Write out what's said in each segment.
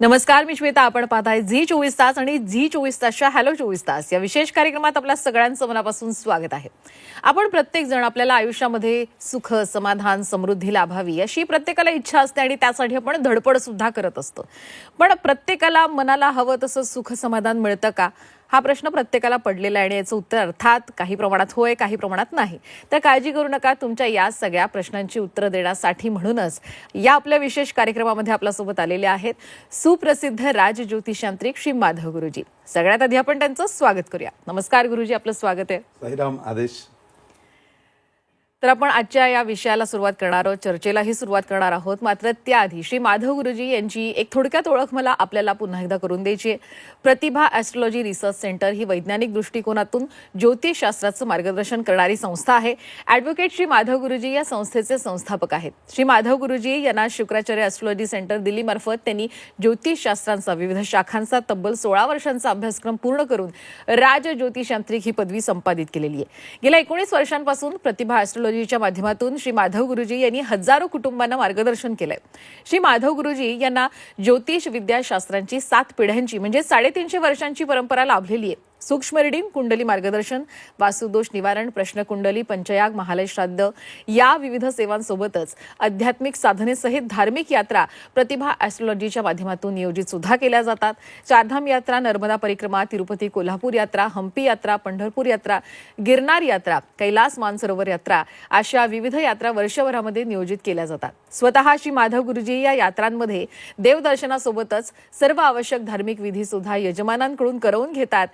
नमस्कार मी श्वेता. आपण पाहताय झी चोवीस तास आणि झी चोवीस तासच्या हॅलो चोवीस तास या विशेष कार्यक्रमात आपल्या सगळ्यांचं मनापासून स्वागत आहे. आपण प्रत्येक जण आपल्याला आयुष्यामध्ये सुख समाधान समृद्धी लाभावी अशी प्रत्येकाला इच्छा असते आणि त्यासाठी आपण धडपड सुद्धा करत असतो. पण प्रत्येकाला मनाला हवं तसं सुख समाधान मिळतं का? हा प्रश्न प्रत्येकाला पडलेला आहे आणि याचं उत्तर अर्थात काही प्रमाणात होय काही प्रमाणात नाही. तर काळजी करू नका तुमच्या या सगळ्या प्रश्नांची उत्तरं देण्यासाठी म्हणूनच या आपल्या विशेष कार्यक्रमामध्ये आपल्यासोबत आलेले आहेत सुप्रसिद्ध राजज्योतिषांत्रिक श्री माधव गुरुजी. सगळ्यात आधी आपण त्यांचं स्वागत करूया. नमस्कार गुरुजी आपलं स्वागत आहे. साईराम आदेश. तर आपण आजच्या या विषयाला सुरुवात करणार आहोत चर्चेलाही सुरुवात करणार आहोत. मात्र त्याआधी श्री माधव गुरुजी यांची एक थोडक्यात ओळख मला आपल्याला पुन्हा एकदा करून द्यायची आहे. प्रतिभा ॲस्ट्रॉलॉजी रिसर्च सेंटर ही वैज्ञानिक दृष्टिकोनातून ज्योतिषशास्त्राचं मार्गदर्शन करणारी संस्था आहे. ॲडव्होकेट श्री माधव गुरुजी या संस्थेचे संस्थापक आहेत. श्री माधव गुरुजी यांना शुक्राचार्य ॲस्ट्रॉलॉजी सेंटर दिल्लीमार्फत त्यांनी ज्योतिषशास्त्रांचा विविध शाखांचा तब्बल सोळा वर्षांचा अभ्यासक्रम पूर्ण करून राज ज्योतिषांत्रिक ही पदवी संपादित केलेली आहे. गेल्या एकोणीस वर्षांपासून प्रतिभा ॲस्ट्रॉलॉजीच्या माध्यमातून श्री माधव गुरुजी यांनी हजारो कुटुंबांना मार्गदर्शन केलंय. श्री माधव गुरुजी यांना ज्योतिष विद्याशास्त्रांची सात पिढ्यांची म्हणजे साडेतीनशे वर्षांची परंपरा लाभलेली आहे. सूक्ष्म रिडिंग कुंडली मार्गदर्शन वासुदोष निवारण प्रश्नकुंडली पंचयाग महालय श्राद्ध या विविध सेवांसोबतच आध्यात्मिक साधनेसहित धार्मिक यात्रा प्रतिभा ॲस्ट्रॉलॉजीच्या माध्यमातून नियोजित सुद्धा केल्या जातात. चारधाम यात्रा नर्मदा परिक्रमा तिरुपती कोल्हापूर यात्रा हम्पी यात्रा पंढरपूर यात्रा गिरनार यात्रा कैलास मानसरोवर यात्रा अशा विविध यात्रा वर्षभरामध्ये नियोजित केल्या जातात. स्वतः श्री माधव गुरुजी या यात्रांमध्ये देवदर्शनासोबतच सर्व आवश्यक धार्मिक विधी सुद्धा यजमानांकडून करवून घेतात.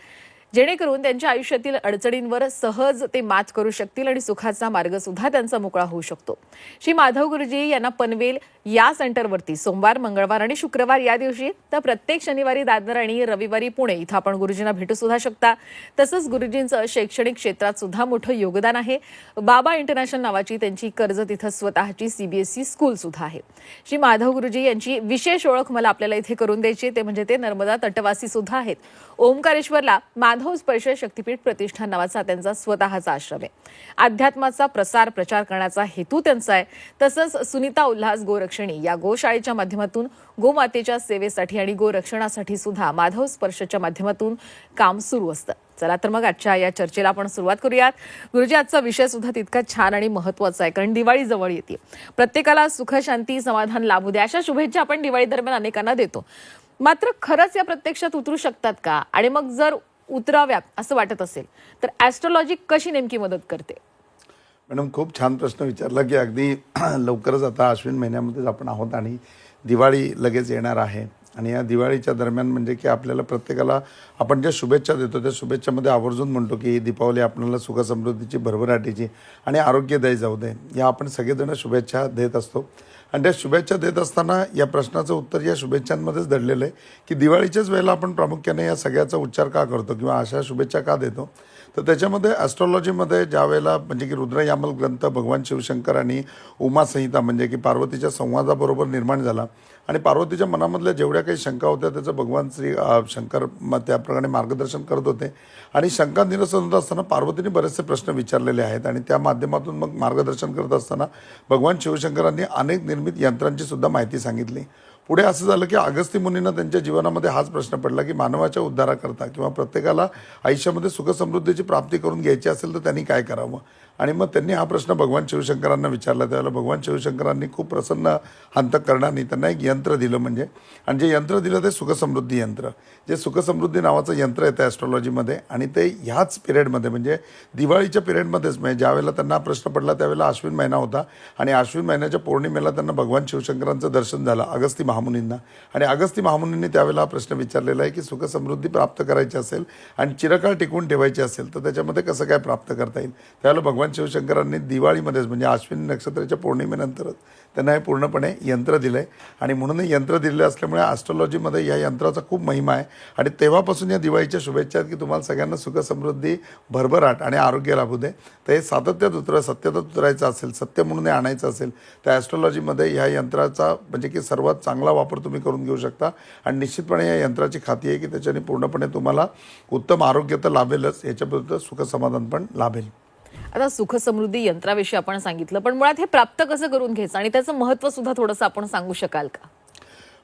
जेणेकरून त्यांच्या आयुष्यातील अडचणींवर सहज ते मात करू शकतील आणि सुखाचा मार्ग सुद्धा त्यांचा मोकळा होऊ शकतो. श्री माधव गुरुजी यांना पनवेल या सेंटरवरती सोमवार मंगळवार आणि शुक्रवार या दिवशी तर प्रत्येक शनिवारी दादर आणि रविवारी पुणे इथं आपण गुरुजींना भेटू सुद्धा शकता. तसंच गुरुजींचं शैक्षणिक क्षेत्रात सुद्धा मोठं योगदान आहे. बाबा इंटरनॅशनल नावाची त्यांची कर्ज तिथं स्वतःची सीबीएसई स्कूल सुद्धा आहे. श्री माधव गुरुजी यांची विशेष ओळख मला आपल्याला इथे करून द्यायची ते म्हणजे ते नर्मदा तटवासी सुद्धा आहेत. ओंकारेश्वरला माधव स्पर्श शक्तीपीठ प्रतिष्ठान नावाचा त्यांचा स्वतःचा आश्रम आहे. अध्यात्माचा प्रसार प्रचार करण्याचा हेतू त्यांचा आहे. तसंच सुनीता उल्हास गोरक्षणी. या गोशाळेच्या माध्यमातून गोमातेच्या सेवेसाठी आणि गोरक्षणासाठी सुद्धा माधव स्पर्शच्या माध्यमातून काम सुरू असतं. चला तर मग आजच्या या चर्चेला आपण सुरुवात करूयात. गुरुजी आजचा विषय सुद्धा तितका छान आणि महत्त्वाचा आहे कारण दिवाळी जवळ येते. प्रत्येकाला सुख शांती समाधान लाभू द्या अशा शुभेच्छा आपण दिवाळी दरम्यान अनेकांना देतो. मात्र खरंच या प्रत्यक्षात उतरू शकतात का? आणि मग जर उतराव्यात असं वाटत असेल तर ॲस्ट्रॉलॉजी कशी नेमकी मदत करते? मॅडम खूप छान प्रश्न विचारला की अगदी लवकरच आता अश्विन महिन्यामध्येच आपण आहोत आणि दिवाळी लगेच येणार आहे. आणि या दिवाळीच्या दरम्यान म्हणजे की आपल्याला प्रत्येकाला आपण ज्या शुभेच्छा देतो त्या शुभेच्छामध्ये आवर्जून म्हणतो की ही दीपावली आपल्याला सुखसमृद्धीची भरभराटीची आणि आरोग्यदायी जाऊ दे. या आपण सगळेजण शुभेच्छा देत असतो. आणि त्या शुभेच्छा देत असताना या प्रश्नाचं उत्तर या शुभेच्छांमध्येच दडलेलं आहे की दिवाळीच्याच वेळेला आपण प्रामुख्याने या सगळ्याचा उच्चार का करतो किंवा अशा शुभेच्छा का देतो? तर त्याच्यामध्ये ॲस्ट्रॉलॉजीमध्ये ज्या वेळेला म्हणजे की रुद्रयामल ग्रंथ भगवान शिवशंकर आणि उमासंहिता म्हणजे की पार्वतीच्या संवादाबरोबर निर्माण झाला आणि पार्वतीच्या मनामधल्या जेवढ्या काही शंका होत्या त्याचं भगवान श्री शंकर मग त्याप्रमाणे मार्गदर्शन करत होते. आणि शंका निरसन होत असताना पार्वतीने बरेचसे प्रश्न विचारलेले आहेत आणि त्या माध्यमातून मग मार्गदर्शन करत असताना भगवान शिवशंकरांनी अनेक निर्मित यंत्रांची सुद्धा माहिती सांगितली. पुढे असं झालं की अगस्ती मुनींना त्यांच्या जीवनामध्ये हाच प्रश्न पडला की मानवाच्या उद्धाराकरता किंवा प्रत्येकाला आयुष्यामध्ये सुखसमृद्धीची प्राप्ती करून घ्यायची असेल तर त्यांनी काय करावं? आणि मग त्यांनी हा प्रश्न भगवान शिवशंकरांना विचारला. त्यावेळेला भगवान शिवशंकरांनी खूप प्रसन्न अंतकरणाने त्यांना एक यंत्र दिलं म्हणजे आणि जे यंत्र दिलं ते सुखसमृद्धी यंत्र. जे सुखसमृद्धी नावाचं यंत्र येतं ॲस्ट्रॉलॉजीमध्ये आणि ते ह्याच पिरियडमध्ये म्हणजे दिवाळीच्या पिरियडमध्येच म्हणजे ज्यावेळेला त्यांना हा प्रश्न पडला त्यावेळेला अश्विन महिना होता. आणि अश्विन महिन्याच्या पौर्णिमेला त्यांना भगवान शिवशंकरांचं दर्शन झालं अगस्ती महामुनींना. आणि अगस्ती महामुनींनी त्यावेळेला हा प्रश्न विचारलेला आहे की सुखसमृद्धी प्राप्त करायची असेल आणि चिरकाळ टिकवून ठेवायची असेल तर त्याच्यामध्ये कसं काय प्राप्त करता येईल? त्यावेळेला भगवान शिवशंकरांनी दिवाळीमध्येच म्हणजे अश्विनी नक्षत्राच्या पौर्णिमेनंतरच त्यांना हे पूर्णपणे यंत्र दिलं आहे आणि म्हणून हे यंत्र दिलेलं असल्यामुळे ॲस्ट्रॉलॉजीमध्ये या यंत्राचा खूप महिमा आहे. आणि तेव्हापासून या दिवाळीच्या शुभेच्छा आहेत की तुम्हाला सगळ्यांना सुखसमृद्धी भरभराट आणि आरोग्य लाभू दे. तर हे सातत्यात उतर सत्यतात उतरायचं असेल सत्य म्हणून हे आणायचं असेल तर ॲस्ट्रॉलॉजीमध्ये ह्या यंत्राचा म्हणजे की सर्वात चांगला वापर तुम्ही करून घेऊ शकता. आणि निश्चितपणे या यंत्राची खाती आहे की त्याच्याने पूर्णपणे तुम्हाला उत्तम आरोग्य तर लाभेलच. याच्याबद्दल सुखसमाधान पण लाभेल. आता सुख समृद्धी यंत्राविषयी आपण सांगितलं पण मुळात हे प्राप्त कसं करून घ्यायचं? आणि त्याचं महत्त्व सुद्धा थोडंसं आपण सांगू शकाल का?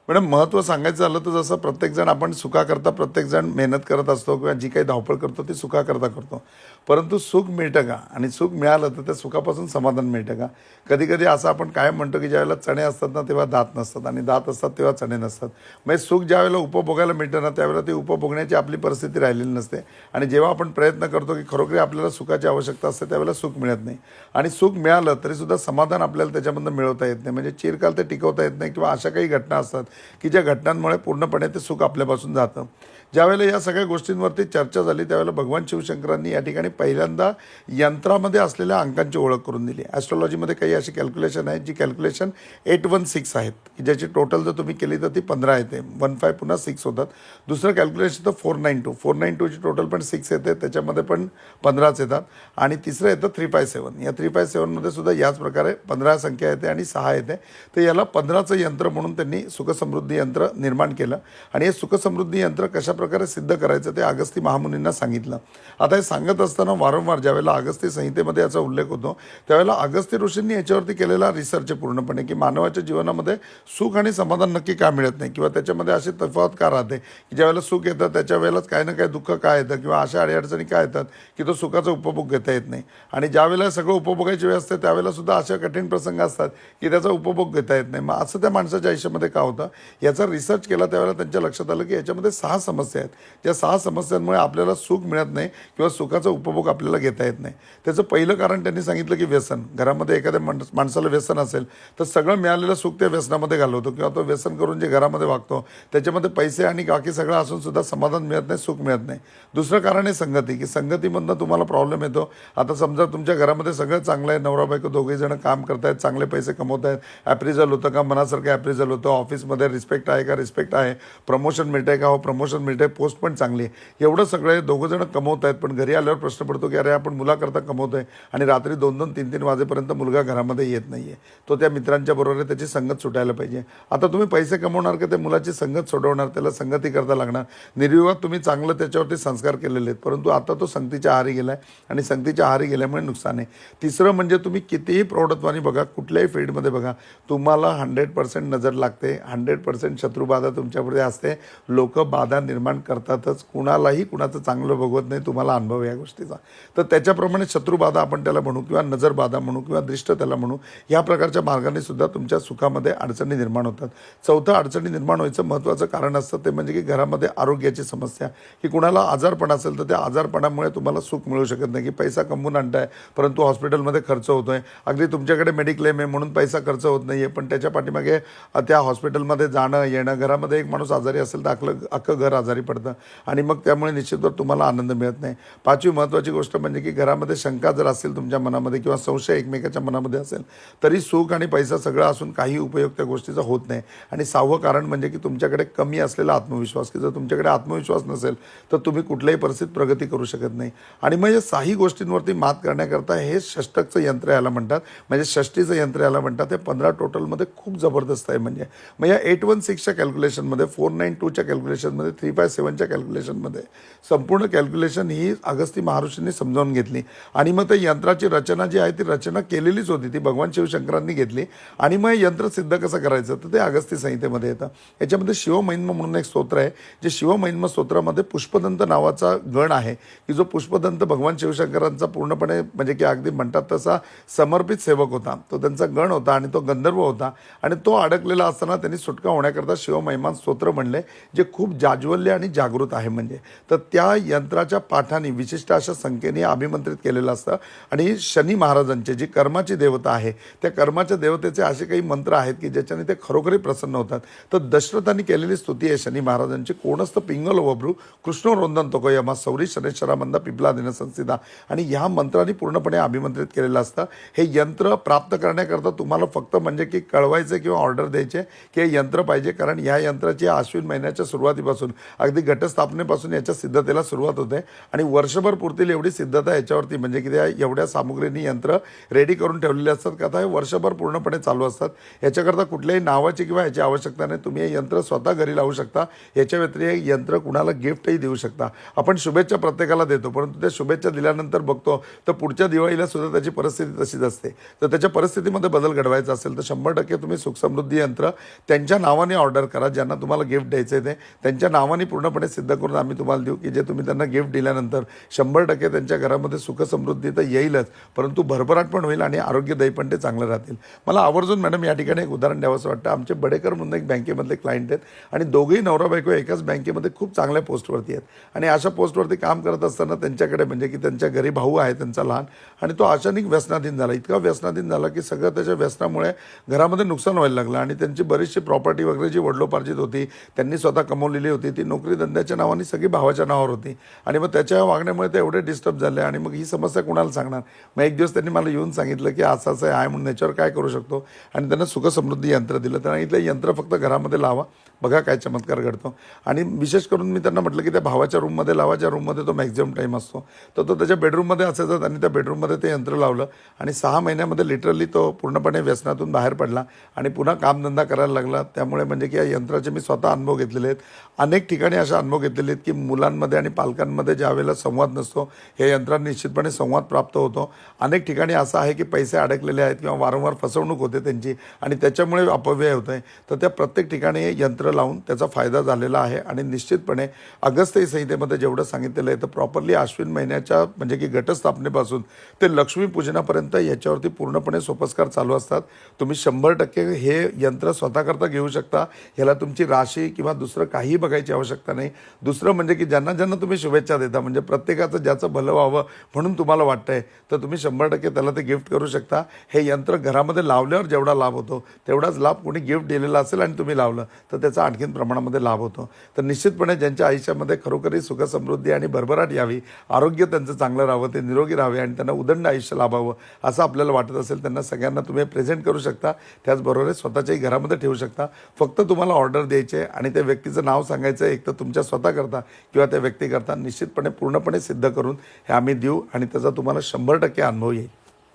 मॅडम महत्त्व सांगायचं झालं तर जसं प्रत्येकजण आपण सुखाकरता प्रत्येकजण मेहनत करत असतो किंवा जी काही धावपळ करतो ती सुखाकरता करतो. परंतु सुख मिळतं का? आणि सुख मिळालं तर त्या सुखापासून समाधान मिळतं का? कधी कधी असं आपण कायम म्हणतो की ज्यावेळेला चणे असतात ना तेव्हा दात नसतात आणि दात असतात तेव्हा चणे नसतात. म्हणजे सुख ज्यावेळेला उपभोगायला मिळतं ना त्यावेळेला ते उपभोगण्याची आपली परिस्थिती राहिलेली नसते. आणि जेव्हा आपण प्रयत्न करतो की खरोखरी आपल्याला सुखाची आवश्यकता असते त्यावेळेला सुख मिळत नाही. आणि सुख मिळालं तरीसुद्धा समाधान आपल्याला त्याच्यामधनं मिळवता येत नाही. म्हणजे चिरकाल ते टिकवता येत नाही किंवा अशा काही घटना असतात की ज्या घटनांमुळे पूर्णपणे ते सुख आपल्यापासून जातं. ज्यावेळेला या सगळ्या गोष्टींवरती चर्चा झाली त्यावेळेला भगवान शिवशंकरांनी या ठिकाणी पहिल्यांदा यंत्रामध्ये असलेल्या अंकांची ओळख करून दिली. ॲस्ट्रॉलॉजीमध्ये काही अशी कॅल्क्युलेशन आहेत जी कॅल्क्युलेशन एट वन सिक्स आहेत. की ज्याची टोटल जर तुम्ही केली तर ती पंधरा येते. वन फाय पुन्हा सिक्स होतात. दुसरं कॅल्क्युलेशन तर four nine two four nine टूची total पण सिक्स येते त्याच्यामध्ये पण पंधराच येतात. आणि तिसरं येतं थ्री फाय सेवन या थ्री फाय सेवनमध्ये सुद्धा याच प्रकारे पंधरा संख्या येते आणि सहा येते. तर याला पंधराचं यंत्र म्हणून त्यांनी सुखसमृद्धी यंत्र निर्माण केलं. आणि हे सुखसमृद्धी यंत्र कशा प्रकारे सिद्ध करायचं ते अगस्ती महामुनींना सांगितलं. आता हे सांगत असताना वारंवार ज्यावेळेला अगस्ती संहितेमध्ये याचा उल्लेख होतो त्यावेळेला अगस्ती ऋषींनी याच्यावरती केलेला रिसर्च पूर्णपणे की मानवाच्या जीवनामध्ये सुख आणि समाधान नक्की का मिळत नाही किंवा त्याच्यामध्ये अशी तफावत का राहते की ज्यावेळेला सुख येतं त्याच्या वेळेलाच काही ना काही दुःख काय येतं किंवा अशा अडीअडचणी काय येतात की तो सुखाचा उपभोग घेता येत नाही. आणि ज्यावेळेला सगळं उपभोगायची वेळ असते त्यावेळेला सुद्धा अशा कठीण प्रसंग असतात की त्याचा उपभोग घेता येत नाही. मग असं त्या माणसाच्या आयुष्यामध्ये का होतं? याचा रिसर्च केला त्यावेळेला त्यांच्या लक्षात आलं की याच्यामध्ये सहा समस्या आहेत. ज्या सहा समस्यांमुळे आपल्याला सुख मिळत नाही किंवा सुखाचा उपभोग आपल्याला घेता येत नाही. त्याचं पहिलं कारण त्यांनी सांगितलं की व्यसन. घरामध्ये एखाद्या माणस माणसाला व्यसन असेल तर सगळं मिळालेलं सुख त्या व्यसनामध्ये घालवतो किंवा तो व्यसन करून जे घरामध्ये वागतो त्याच्यामध्ये पैसे आणि बाकी सगळं असून सुद्धा समाधान मिळत नाही सुख मिळत नाही. दुसरं कारण आहे संगती की संगतीमधनं तुम्हाला प्रॉब्लेम येतो. आता समजा तुमच्या घरामध्ये सगळं चांगलं आहे नवरा बायको दोघे जण काम करतायत चांगले पैसे कमवत आहेत ॲप्रिझल होतं का? मनासारखं ॲप्रिझल होतं. ऑफिसमध्ये रिस्पेक्ट आहे का? रिस्पेक्ट आहे. प्रमोशन मिळतंय का? हो प्रमोशन मिळतं आहे पोस्ट पण चांगली आहे. एवढं सगळं आहे दोघं कमवत आहेत पण घरी आल्यावर प्रश्न पडतो की अरे आपण मुलाकरता कमवतोय आणि रात्री दोन दोन तीन तीन वाजेपर्यंत मुलगा घरामध्ये येत नाही आहे तो त्या मित्रांच्या बरोबर आहे त्याची संगत सुटायला पाहिजे. आता तुम्ही पैसे कमवणार का? त्या मुलाची संगत सोडवणार त्याला संगती करता लागणार. निर्विवाद तुम्ही चांगलं त्याच्यावरती संस्कार केलेले आहेत परंतु आता तो संगतीच्या आहारी गेला आहे आणि संगतीच्या आहारी गेल्यामुळे नुकसान आहे. तिसरं म्हणजे तुम्ही कितीही प्रौढत्वाने बघा कुठल्याही फील्डमध्ये बघा तुम्हाला हंड्रेड पर्सेंट नजर लागते. हंड्रेड पर्सेंट शत्रुबाधा तुमच्यापुढे असते. लोक बाधा निर्माण करतातच. कुणालाही कुणाचं चांगलं बघवत नाही तुम्हाला अनुभव या गोष्टीचा. तर त्याच्याप्रमाणे शत्रुबाधा आपण त्याला म्हणू किंवा नजरबाधा म्हणू किंवा दृष्ट त्याला म्हणू या प्रकारच्या मार्गाने सुद्धा तुमच्या सुखामध्ये अडचणी निर्माण होतात. चौथं अडचणी निर्माण व्हायचं महत्त्वाचं कारण असतं ते म्हणजे की घरामध्ये आरोग्याची समस्या. की कुणाला आजारपण असेल तर त्या आजारपणामुळे तुम्हाला सुख मिळू शकत नाही. की पैसा कमवून आणताय परंतु हॉस्पिटलमध्ये खर्च होतो आहे अगदी तुमच्याकडे मेडिक्लेम आहे म्हणून पैसा खर्च होत नाही आहे पण त्याच्या पाठीमागे त्या हॉस्पिटलमध्ये जाणं येणं घरामध्ये एक माणूस आजारी असेल तर अखलं अख्खं घर आजारी पडतं. आणि मग त्यामुळे निश्चितवर तुम्हाला आनंद मिळत नाही. पाचवी महत्त्वाची गोष्ट म्हणजे की घरामध्ये शंका जर असेल तुमच्या मनामध्ये किंवा संशय एकमेकाच्या मनामध्ये असेल तरी सुख आणि पैसा सगळं असून काही उपयोग त्या गोष्टीचा होत नाही. आणि सहावं कारण म्हणजे की तुमच्याकडे कमी असलेला आत्मविश्वास की जर तुमच्याकडे आत्मविश्वास नसेल तर तुम्ही कुठल्याही परिस्थितीत प्रगती करू शकत नाही. आणि मग या साही गोष्टींवरती मात करण्याकरता हे षष्टकचं यंत्र याला म्हणतात. म्हणजे षष्टीचं यंत्र याला म्हणतात. हे पंधरा टोटलमध्ये खूप जबरदस्त आहे म्हणजे. मग या एट वन सिक्सच्या कॅल्क्युलेशनमध्ये फोर नाईन टूच्या कॅल्क्युलेशनमध्ये थ्री फाय सेवनच्या कॅल्क्युलेशनमध्ये संपूर्ण कॅल्क्युलेशन ही अगस्ती महर्षींनी समजावून घेतली. आणि मग त्या यंत्राची रचना जी आहे ती रचना केलेलीच होती. ती भगवान शिवशंकरांनी घेतली. आणि मग हे यंत्र सिद्ध कसं करायचं? तर ते अगस्ती संहितेमध्ये येतं. याच्यामध्ये शिवमहिन्म म्हणून एक स्तोत्र आहे जे शिवमहिन्म स्तोत्रामध्ये पुष्पदंत नावाचा गण आहे की जो पुष्पदंत भगवान शिवशंकरांचा पूर्णपणे म्हणजे की अगदी म्हणतात तसा समर्पित सेवक होता. तो त्यांचा गण होता आणि तो गंधर्व होता. आणि तो अडकलेला असताना त्यांनी सुटका होण्याकरता शिवमहिमान स्तोत्र म्हणले जे खूप जाज्वल्य आणि जागृत आहे म्हणजे. तर त्या यंत्राच्या पाठाने विशिष्ट अशा संख्येने अभिमंत्रित केलेलं असतं. आणि शनी महाराजांचे जी कर्माची देवता आहे त्या कर्माच्या देवतेचे असे काही मंत्र आहेत की ज्याच्याने ते खरोखरी प्रसन्न होतात. तर दशरथांनी केलेली स्तुती आहे शनी महाराजांची. कोणस्त पिंगल वब्रू कृष्ण रोंदन तोको यमा सौरी शनेश्वरामंद पिपला दिन संसिदा. आणि ह्या मंत्राने पूर्णपणे अभिमंत्रित केलेलं असतं. हे यंत्र प्राप्त करण्याकरता तुम्हाला फक्त म्हणजे की कळवायचं किंवा ऑर्डर द्यायचे की हे यंत्र पाहिजे. कारण ह्या यंत्राची आश्विन महिन्याच्या सुरुवातीपासून अगदी घटस्थापनेपासून याच्या सिद्धतेला सुरुवात होते. आणि वर्षभर पुरतील एवढी सिद्धता याच्यावरती म्हणजे की त्या एवढ्या सामुग्रीनी यंत्र रेडी करून ठेवलेले असतात का? आता हे वर्षभर पूर्णपणे चालू असतात. याच्याकरता कुठल्याही नावाची किंवा याची आवश्यकता नाही. तुम्ही हे यंत्र स्वतः घरी लावू शकता. याच्या व्यतिरिक्त यंत्र कुणाला गिफ्टही देऊ शकता. आपण शुभेच्छा प्रत्येकाला देतो परंतु त्या शुभेच्छा दिल्यानंतर बघतो तर पुढच्या दिवाळीला सुद्धा त्याची परिस्थिती तशीच असते. तर त्याच्या परिस्थितीमध्ये बदल घडवायचा असेल तर शंभर टक्के तुम्ही सुखसमृद्धी यंत्र त्यांच्या नावाने ऑर्डर करा ज्यांना तुम्हाला गिफ्ट द्यायचं आहे ते. त्यांच्या नावाने पूर्णपणे सिद्ध करून आम्ही तुम्हाला देऊ की जे तुम्ही त्यांना गिफ्ट दिल्यानंतर शंभर टक्के त्यांच्या घरामध्ये सुखसमृद्धी तर येईलच परंतु भरभराट पण होईल आणि आरोग्यदायी पण ते चांगलं राहतील. मला आवर्जून मॅडम या ठिकाणी एक उदाहरण द्यावंसं वाटतं. आमचे बडेकर म्हणून एक बँकेमधले क्लायंट आहेत आणि दोघेही नवरा बायको एकाच बँकेमध्ये खूप चांगल्या पोस्टवरती आहेत. आणि अशा पोस्टवरती काम करत असताना त्यांच्याकडे म्हणजे की त्यांच्या घरी भाऊ आहे त्यांचा लहान आणि तो अचानक व्यसनाधीन झाला. इतका व्यसनाधीन झाला की सगळं त्याच्या व्यसनामुळे घरामध्ये नुकसान व्हायला लागलं आणि त्यांची बरीचशी प्रॉपर्टी वगैरे जी वडलोपार्जित होती त्यांनी स्वतः कमवलेली होती ती नोकरी धंद्याच्या नावाने सगळी भावाच्या नावावर होती. आणि मग त्याच्या वागण्यामुळे ते एवढे डिस्टर्ब झाले आणि मग ही समस्या कुणाला सांगणार? मग एक दिवस त्यांनी मला येऊन सांगितलं की असं असं आहे म्हणून याच्यावर काय करू शकतो? आणि त्यांना सुखसमृद्धी यंत्र दिलं. त्यांना इथलं यंत्र फक्त घरामध्ये लावा. बघा काय चमत्कार घडतो. आणि विशेष करून मी त्यांना म्हटलं की त्या भावाच्या रूममध्ये लावा. ज्या रूममध्ये तो मॅक्झिमम टाईम असतो. तर तो त्याच्या बेडरूममध्ये असायचा त्यांनी त्या बेडरूममध्ये ते यंत्र लावलं. आणि सहा महिन्यामध्ये लिटरली तो पूर्णपणे व्यसनातून बाहेर पडला आणि पुन्हा कामधंदा करायला लागला. त्यामुळे म्हणजे की या यंत्राचे मी स्वतः अनुभव घेतलेले आहेत. अनेक ठिकाणी असे अनुभव घेतलेले आहेत की मुलांमध्ये आणि पालकांमध्ये ज्या वेळेला संवाद नसतो हे यंत्रात निश्चितपणे संवाद प्राप्त होतो. अनेक ठिकाणी असं आहे की पैसे अडकलेले आहेत किंवा वारंवार फसवणूक होते त्यांची आणि त्याच्यामुळे अपव्यय होत आहे तर त्या प्रत्येक ठिकाणी हे यंत्र लावून त्याचा फायदा झालेला आहे आणि निश्चितपणे अगस्त्य संहितेमध्ये जेवढं सांगितलेलं आहे तर प्रॉपरली अश्विन महिन्याच्या म्हणजे की घटस्थापनेपासून ते लक्ष्मीपूजनापर्यंत याच्यावरती पूर्णपणे सोपस्कार चालू असतात. तुम्ही शंभर टक्के हे यंत्र स्वतःकरता घेऊ शकता. ह्याला तुमची राशी किंवा दुसरं काही बघायची आवश्यकता नाही. दुसरं म्हणजे की ज्यांना ज्यांना तुम्ही शुभेच्छा देता म्हणजे प्रत्येकाचं ज्याचं भलं व्हावं म्हणून तुम्हाला वाटतंय तर तुम्ही शंभर टक्के त्याला ते गिफ्ट करू शकता. हे यंत्र घरामध्ये लावल्यावर जेवढा लाभ होतो तेवढाच लाभ कोणी गिफ्ट दिलेला असेल आणि तुम्ही लावलं तर त्याचा आणखीन प्रमाणामध्ये लाभ होतो. तर निश्चितपणे ज्यांच्या आयुष्यामध्ये खरोखरी सुखसमृद्धी आणि भरभराट यावी आरोग्य त्यांचं चांगलं राहावं ते निरोगी राहावे आणि त्यांना उदंड आयुष्य लाभावं असं आपल्याला वाटत असेल त्यांना सगळ्यांना तुम्ही प्रेझेंट करू शकता. त्याचबरोबर स्वतःच्याही घरामध्ये ठेवू शकता. फक्त तुम्हाला ऑर्डर द्यायची आहे आणि त्या व्यक्तीचं नाव सांगायचं आहे एक तर तुमच्या स्वतःकरता किंवा त्या व्यक्तीकरता निश्चितपणे पूर्णपणे सिद्ध करून हे आम्ही देऊ आणि त्याचा तुम्हाला शंभर टक्के अनुभव येईल.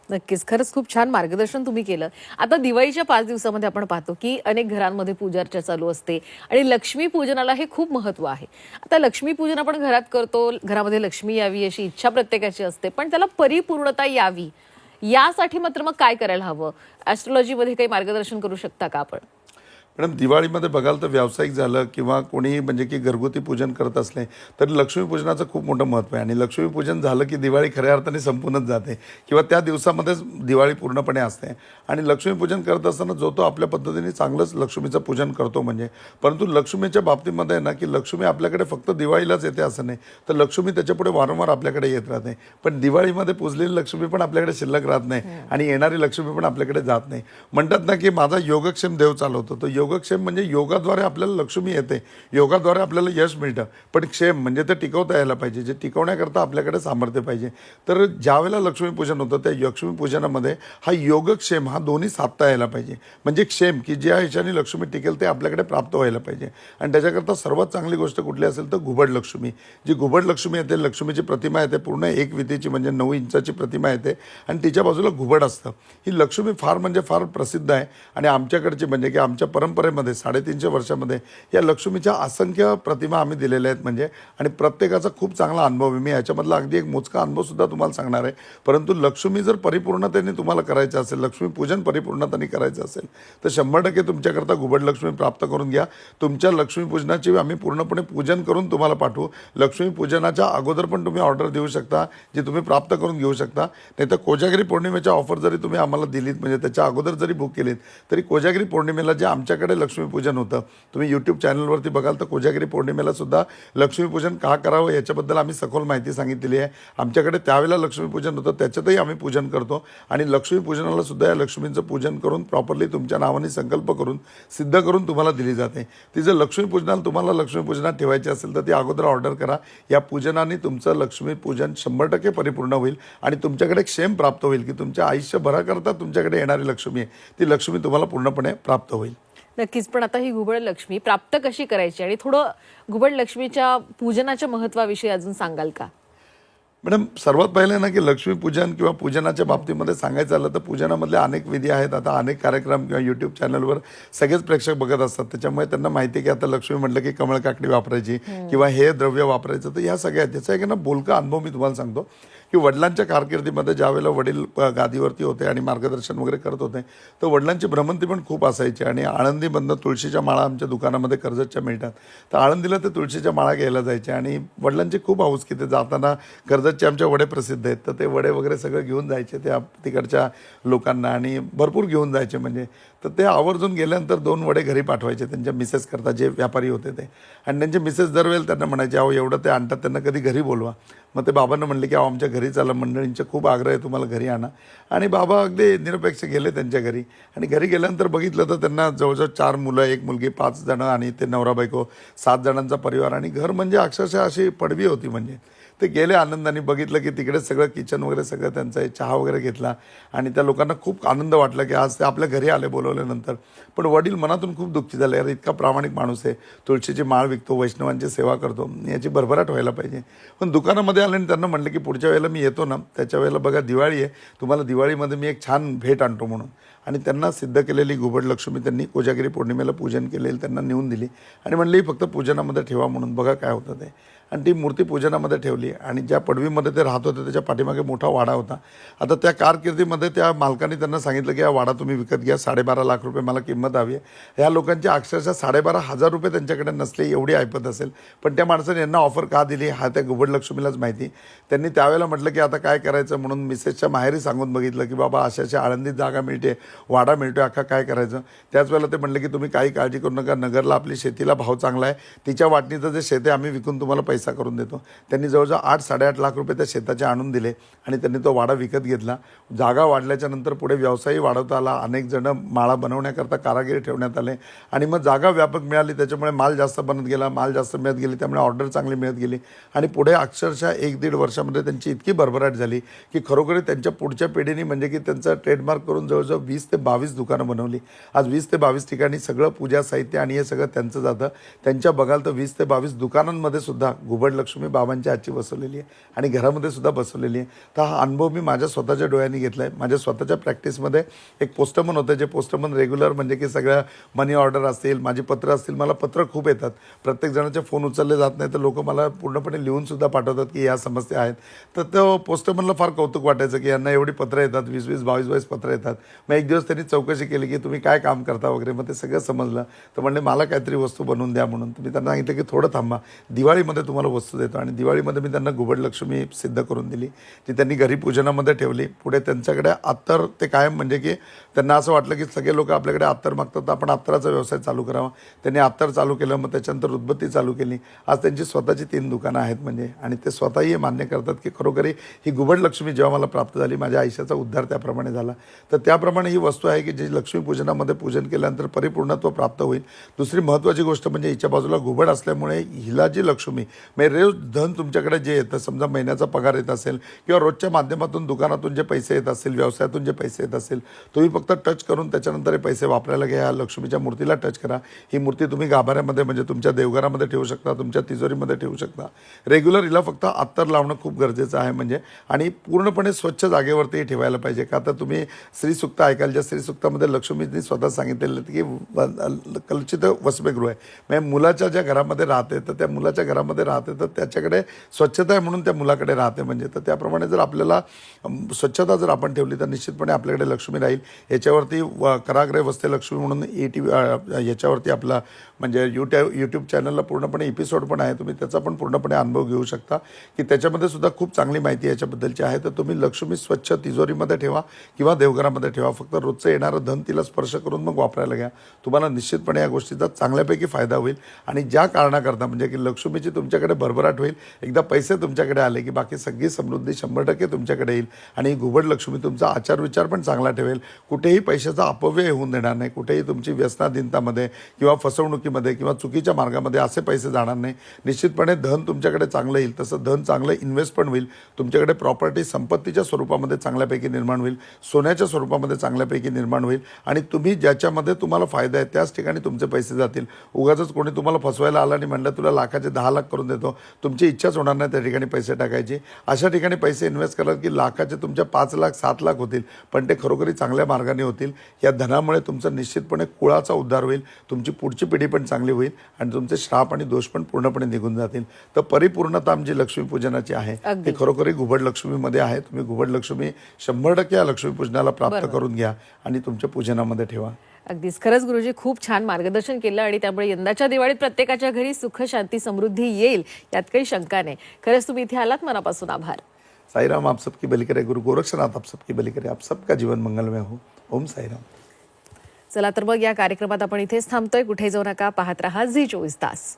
नक्कीच. खरंच खूप छान मार्गदर्शन तुम्ही केलं. आता दिवाळीच्या पाच दिवसामध्ये आपण पाहतो की अनेक घरांमध्ये पूजार्चा चालू असते आणि लक्ष्मी पूजनाला हे खूप महत्त्व आहे. आता लक्ष्मी पूजन आपण घरात करतो घरामध्ये लक्ष्मी यावी अशी इच्छा प्रत्येकाची असते पण त्याला परिपूर्णता यावी यासाठी मात्र मग काय करायला हवं? ॲस्ट्रॉलॉजीमध्ये काही मार्गदर्शन करू शकता का आपण? मॅडम दिवाळीमध्ये बघाल तर व्यावसायिक झालं किंवा कोणी म्हणजे की घरगुती पूजन करत असले तरी लक्ष्मीपूजनाचं खूप मोठं महत्त्व आहे. आणि लक्ष्मीपूजन झालं की दिवाळी खऱ्या अर्थाने संपूनच जाते किंवा त्या दिवसामध्येच दिवाळी पूर्णपणे असते. आणि लक्ष्मीपूजन करत असताना जो तो आपल्या पद्धतीने चांगलंच लक्ष्मीचं पूजन करतो म्हणजे परंतु लक्ष्मीच्या बाबतीमध्ये आहे ना की लक्ष्मी आपल्याकडे फक्त दिवाळीलाच येते असं नाही तर लक्ष्मी त्याच्यापुढे वारंवार आपल्याकडे येत राहते. पण दिवाळीमध्ये पूजलेली लक्ष्मी पण आपल्याकडे शिल्लक राहत नाही आणि येणारी लक्ष्मी पण आपल्याकडे जात नाही. म्हणतात ना की माझा योगक्षेम देव चालवतो तो योगक्षेम म्हणजे योगाद्वारे आपल्याला लक्ष्मी येते. योगाद्वारे आपल्याला यश मिळतं. पण क्षेम म्हणजे ते टिकवता यायला पाहिजे. जे टिकवण्याकरता आपल्याकडे सामर्थ्य पाहिजे. तर ज्यावेळेला लक्ष्मीपूजन होतं त्या लक्ष्मीपूजनामध्ये हा योगक्षेम हा दोन्ही साधता यायला पाहिजे. म्हणजे क्षेम की ज्या ह्याच्याने लक्ष्मी टिकेल ते आपल्याकडे प्राप्त व्हायला पाहिजे. आणि त्याच्याकरता सर्वात चांगली गोष्ट कुठली असेल तर घुबड लक्ष्मी. जी घुबड लक्ष्मी येते लक्ष्मीची प्रतिमा येते पूर्ण एक विधीची म्हणजे नऊ इंचाची प्रतिमा येते. आणि तिच्या बाजूला घुबड असतं. ही लक्ष्मी फार म्हणजे फार प्रसिद्ध आहे. आणि आमच्याकडची म्हणजे की आमच्या परंपरेमध्ये साडेतीनशे वर्षामध्ये या लक्ष्मीच्या असंख्य प्रतिमा आम्ही दिलेल्या आहेत म्हणजे आणि प्रत्येकाचा खूप चांगला अनुभव आहे. मी याच्यामधला अगदी एक मोजका अनुभवसुद्धा तुम्हाला सांगणार आहे. परंतु लक्ष्मी जर परिपूर्णतेने तुम्हाला करायचं असेल लक्ष्मी पूजन परिपूर्णतेने करायचं असेल तर शंभर टक्के तुमच्याकरता घुबड लक्ष्मी प्राप्त करून घ्या. तुमच्या लक्ष्मीपूजनाची आम्ही पूर्णपणे पूजन करून तुम्हाला पाठवू. लक्ष्मी पूजनाच्या अगोदर पण तुम्ही ऑर्डर देऊ शकता जी तुम्ही प्राप्त करून घेऊ शकता. नाही तर कोजागिरी पौर्णिमेच्या ऑफर जरी तुम्ही आम्हाला दिलीत म्हणजे त्याच्या अगोदर जरी बुक केलीत तरी कोजागिरी पौर्णिमेला जे आमच्याकडे लक्ष्मीपूजन होतं. तुम्ही यूट्यूब चॅनलवरती बघाल तर कोजागिरी पौर्णिमेला सुद्धा लक्ष्मीपूजन का करावं याच्याबद्दल आम्ही सखोल माहिती सांगितलेली आहे. आमच्याकडे त्यावेळेला लक्ष्मीपूजन होतं त्याच्यातही आम्ही पूजन करतो. आणि लक्ष्मीपूजनाला सुद्धा या लक्ष्मीचं पूजन करून प्रॉपरली तुमच्या नावाने संकल्प करून सिद्ध करून तुम्हाला दिली जाते. ती जर लक्ष्मीपूजनाला तुम्हाला लक्ष्मीपूजनात ठेवायची असेल तर ती अगोदर ऑर्डर करा. या पूजनाने तुमचं लक्ष्मीपूजन शंभर टक्के परिपूर्ण होईल आणि तुमच्याकडे क्षेम प्राप्त होईल की तुमच्या आयुष्यभराकरता तुमच्याकडे येणारी लक्ष्मी आहे. ती लक्ष्मी तुम्हाला पूर्णपणे प्राप्त होईल. नक्कीच. पण आता ही घुबड लक्ष्मी प्राप्त कशी करायची आणि थोडं घुबड लक्ष्मीच्या पूजनाच्या महत्वाविषयी अजून सांगाल का? मॅडम सर्वात पहिले ना की लक्ष्मीपूजन किंवा पूजनाच्या बाबतीमध्ये सांगायचं झालं तर पूजनामधले अनेक विधी आहेत. आता अनेक कार्यक्रम किंवा यूट्यूब चॅनलवर सगळेच प्रेक्षक बघत असतात. त्याच्यामुळे त्यांना माहिती आहे की आता लक्ष्मी म्हटलं की कमळ काकडी वापरायची किंवा हे द्रव्य वापरायचं. तर ह्या सगळ्या त्याचा एक ना बोलका अनुभव मी तुम्हाला सांगतो. की वडिलांच्या कारकिर्दीमध्ये ज्यावेळेला वडील गादीवरती होते आणि मार्गदर्शन वगैरे करत होते तर वडिलांची भ्रमंती पण खूप असायची आणि आळंदीमधनं तुळशीच्या माळा आमच्या दुकानामध्ये कर्जतच्या मिळतात. तर आळंदीला ते तुळशीच्या माळा घ्यायला जायचे आणि वडिलांची खूप हाऊस की ते जाताना कर्जतचे आमच्या वडे प्रसिद्ध आहेत. तर ते वडे वगैरे सगळं घेऊन जायचे त्या तिकडच्या लोकांना आणि भरपूर घेऊन जायचे. म्हणजे तर ते आवर्जून गेल्यानंतर दोन वडे घरी पाठवायचे त्यांच्या मिसेस करता जे व्यापारी होते ते. आणि त्यांचे मिसेस दरवेळेला त्यांना म्हणायचे अहो एवढं ते आणतात त्यांना कधी घरी बोलवा. मग ते बाबांना म्हणले की अहो आमच्या घरी चला मंडळींचे खूप आग्रह आहे तुम्हाला घरी आणा. आणि बाबा अगदी निरपेक्ष गेले त्यांच्या घरी. आणि घरी गेल्यानंतर बघितलं तर त्यांना जवळजवळ चार मुलं एक मुलगी पाच जणं आणि ते नवरा बायको सात जणांचा परिवार. आणि घर म्हणजे अक्षरशः अशी पडवी होती म्हणजे. ते गेले आनंदाने बघितलं की तिकडे सगळं किचन वगैरे सगळं त्यांचं आहे चहा वगैरे घेतला. आणि त्या लोकांना खूप आनंद वाटला की आज ते आपल्या घरी आले बोलवल्यानंतर. पण वडील मनातून खूप दुःखी झाले अरे इतका प्रामाणिक माणूस आहे. तुळशीची माळ विकतो वैष्णवांची सेवा करतो. याची भरभराट व्हायला पाहिजे. पण दुकानामध्ये आले आणि त्यांना म्हटलं की पुढच्या वेळेला मी येतो ना. त्याच्या वेळेला बघा दिवाळी आहे. तुम्हाला दिवाळीमध्ये मी एक छान भेट आणतो म्हणून. आणि त्यांना सिद्ध केलेली घुबड लक्ष्मी त्यांनी कोजागिरी पौर्णिमेला पूजन केलेलं त्यांना नेऊन दिली. आणि म्हणली ही फक्त पूजनामध्ये ठेवा म्हणून. बघा काय होतं ते. आणि ती मूर्ती पूजनामध्ये ठेवली आणि ज्या पडवीमध्ये ते राहत होते त्याच्या पाठीमागे मोठा वाडा होता. आता त्या कारकिर्दीमध्ये त्या मालकाने त्यांना सांगितलं की हा वाडा तुम्ही विकत घ्या साडेबारा लाख रुपये मला किंमत हवी आहे. ह्या लोकांची अक्षरशः साडेबारा हजार रुपये त्यांच्याकडे नसले एवढी ऐपत असेल. पण त्या माणसाने यांना ऑफर का दिली हा त्या गुबडलक्ष्मीलाच माहिती. त्यांनी त्यावेळेला म्हटलं की आता काय करायचं म्हणून मिसेसच्या माहेरी सांगून बघितलं की बाबा अशा अशा आळंदीत जागा मिळते वाडा मिळतो अख्खा काय करायचं? त्याच वेळेला ते म्हटलं की तुम्ही काही काळजी करू नका नगरला आपली शेतीला भाव चांगला आहे. तिच्या वाटणीचं जे शेत आहे आम्ही विकून तुम्हाला पैसा करून देतो. त्यांनी जवळजवळ आठ साडेआठ लाख रुपये त्या शेताचे आणून दिले आणि त्यांनी तो वाडा विकत घेतला. जागा वाढल्याच्या नंतर पुढे व्यवसायही वाढवता आला. अनेक जणं माळा बनवण्याकरता कारागिरी ठेवण्यात आले. आणि मग जागा व्यापक मिळाली. त्याच्यामुळे माल जास्त बनत गेला. माल जास्त मिळत गेली. त्यामुळे ऑर्डर चांगली मिळत गेली. आणि पुढे अक्षरशः एक दीड वर्षामध्ये त्यांची इतकी भरभराट झाली की खरोखर त्यांच्या पुढच्या पिढीने म्हणजे की त्यांचं ट्रेडमार्क करून जवळजवळ वीस ते बावीस दुकानं बनवली. आज वीस ते बावीस ठिकाणी सगळं पूजा साहित्य आणि हे सगळं त्यांचं जातं. त्यांच्या बघाल तर वीस ते बावीस दुकानांमध्ये सुद्धा घुबड लक्ष्मी बाबांच्या आजची बसवलेली आहे आणि घरामध्ये सुद्धा बसवलेली आहे. तर हा अनुभव मी माझ्या स्वतःच्या डोळ्यांनी घेतला आहे माझ्या स्वतःच्या प्रॅक्टिसमध्ये एक पोस्टमन होतं जे पोस्टमन रेग्युलर म्हणजे की सगळ्या मनी ऑर्डर असतील माझी पत्र असतील मला पत्र खूप येतात. प्रत्येक जणाचे फोन उचलले जात नाही तर लोक मला पूर्णपणे लिहूनसुद्धा पाठवतात की या समस्या आहेत. तर तो पोस्टमनला फार कौतुक वाटायचं की यांना एवढी पत्रं येतात वीस वीस बावीस बावीस पत्र येतात. मग एक दिवस त्यांनी चौकशी केली की तुम्ही काय काम करता वगैरे मग ते सगळं समजलं. तर म्हणले मला काहीतरी वस्तू बनवून द्या म्हणून. तर मी त्यांना सांगितलं की थोडं थांबा. दिवाळीमध्ये तुम्हाला वस्तू देतो. आणि दिवाळीमध्ये मी त्यांना घुबड लक्ष्मी सिद्ध करून दिली. ती त्यांनी घरी पूजनामध्ये ठेवली. पुढे त्यांच्याकडे अत्तर ते कायम म्हणजे की त्यांना असं वाटलं की सगळे लोक आपल्याकडे अत्तर मागतात तर आपण अत्तराचा व्यवसाय चालू करावा. त्यांनी अत्तर चालू केलं मग त्याच्यानंतर उदबत्ती चालू केली. आज त्यांची स्वतःची तीन दुकानं आहेत म्हणजे. आणि ते स्वतःही हे मान्य करतात की खरोखरी ही घुबड लक्ष्मी जेव्हा मला प्राप्त झाली माझ्या आयुष्याचा उद्धार त्याप्रमाणे झाला. तर त्याप्रमाणे ही वस्तू आहे की जी लक्ष्मीपूजनामध्ये पूजन केल्यानंतर परिपूर्णत्व प्राप्त होईल. दुसरी महत्त्वाची गोष्ट म्हणजे हिच्या बाजूला घुबड असल्यामुळे हिला जी लक्ष्मी म्हणजे रोज धन तुमच्याकडे जे येतं समजा महिन्याचा पगार येत असेल किंवा रोजच्या माध्यमातून दुकानातून जे पैसे येत असतील व्यवसायातून जे पैसे येत असेल तुम्ही फक्त टच करून त्याच्यानंतर हे पैसे वापरायला घ्या लक्ष्मीच्या मूर्तीला टच करा. ही मूर्ती तुम्ही गाभाऱ्यामध्ये म्हणजे तुमच्या देवघरामध्ये ठेवू शकता तुमच्या तिजोरीमध्ये ठेवू शकता. रेग्युलर हिला फक्त अत्तर लावणं खूप गरजेचं आहे म्हणजे. आणि पूर्णपणे स्वच्छ जागेवरती ठेवायला पाहिजे. का तर तुम्ही श्रीसुक्त ऐकाल ज्या श्रीसुक्तामध्ये लक्ष्मीनी स्वतः सांगितलेलं की कलचित वसमेगृह आहे. म्हणजे मुलाच्या ज्या घरामध्ये राहते तर त्या मुलाच्या घरामध्ये राहते तर त्याच्याकडे स्वच्छता आहे म्हणून त्या मुलाकडे राहते म्हणजे. तर त्याप्रमाणे जर आपल्याला स्वच्छता जर आपण ठेवली तर निश्चितपणे आपल्याकडे लक्ष्मी राहील. याच्यावरती व कराग्रह वस्ते लक्ष्मी म्हणून ए टी याच्यावरती आपला म्हणजे यूट्यूब यूट्यूब चॅनलला पूर्णपणे एपिसोड पण आहे. तुम्ही त्याचा पण पूर्णपणे अनुभव घेऊ शकता. की त्याच्यामध्ये सुद्धा खूप चांगली माहिती याच्याबद्दलची आहे. तर तुम्ही लक्ष्मी स्वच्छ तिजोरीमध्ये ठेवा किंवा देवघरामध्ये ठेवा. फक्त रोजचं येणारं धन तिला स्पर्श करून मग वापरायला घ्या. तुम्हाला निश्चितपणे या गोष्टीचा चांगल्यापैकी फायदा होईल. आणि ज्या कारणाकरता म्हणजे की लक्ष्मीची तुमच्याकडे तुमच्याकडे भरभराट होईल. एकदा पैसे तुमच्याकडे आले की बाकी सगळी समृद्धी शंभर टक्के तुमच्याकडे येईल आणि ही घुबड लक्ष्मी तुमचा आचार विचार पण चांगला ठेवेल. कुठेही पैशाचा अपव्यय होऊन देणार नाही. कुठेही तुमची व्यसनाधीनतामध्ये किंवा फसवणुकीमध्ये किंवा चुकीच्या मार्गामध्ये असे पैसे जाणार नाही. निश्चितपणे धन तुमच्याकडे चांगलं येईल. तसं धन चांगलं इन्व्हेस्ट पण होईल. तुमच्याकडे प्रॉपर्टी संपत्तीच्या स्वरूपामध्ये चांगल्यापैकी निर्माण होईल. सोन्याच्या स्वरूपामध्ये चांगल्यापैकी निर्माण होईल. आणि तुम्ही ज्याच्यामध्ये तुम्हाला फायदा आहे त्याच ठिकाणी तुमचे पैसे जातील. उगाच कोणी तुम्हाला फसवायला आला आणि म्हणलं तुला लाखाचे दहा लाख करून देतो. तुमची इच्छाच होणार नाही त्या ठिकाणी पैसे टाकायची. अशा ठिकाणी पैसे इन्व्हेस्ट कराल की लाखाचे तुमच्या पाच लाख सात लाख होतील पण ते खरोखरी चांगल्या मार्गाने होतील. या धनामुळे तुमचं निश्चितपणे कुळाचा उद्धार होईल तुमची पुढची पिढी पण चांगली होईल आणि तुमचे श्राप आणि दोष पण पूर्णपणे निघून जातील. तर परिपूर्णता जी लक्ष्मीपूजनाची आहे. ती खरोखरी घुबड लक्ष्मीमध्ये आहे. तुम्ही घुबड लक्ष्मी शंभर टक्के या लक्ष्मीपूजनाला प्राप्त करून घ्या आणि तुमच्या पूजनामध्ये ठेवा. अगदीच. खरंच गुरुजी खूप छान मार्गदर्शन केलं आणि त्यामुळे यंदाच्या दिवाळीत प्रत्येकाच्या घरी सुख शांती समृद्धी येईल यात काही शंका नाही. खरंच तुम्ही इथे आलात मनापासून आभार. साईराम आप सबकी बली करे. गुरु गोरक्षनाथ आप सबकी बली करे. आप सबका जीवन मंगलमय हो. ओम साईराम. चला तर मग या कार्यक्रमात आपण इथेच थांबतोय. कुठे जाऊ नका. पाहत रहा झी चोवीस तास.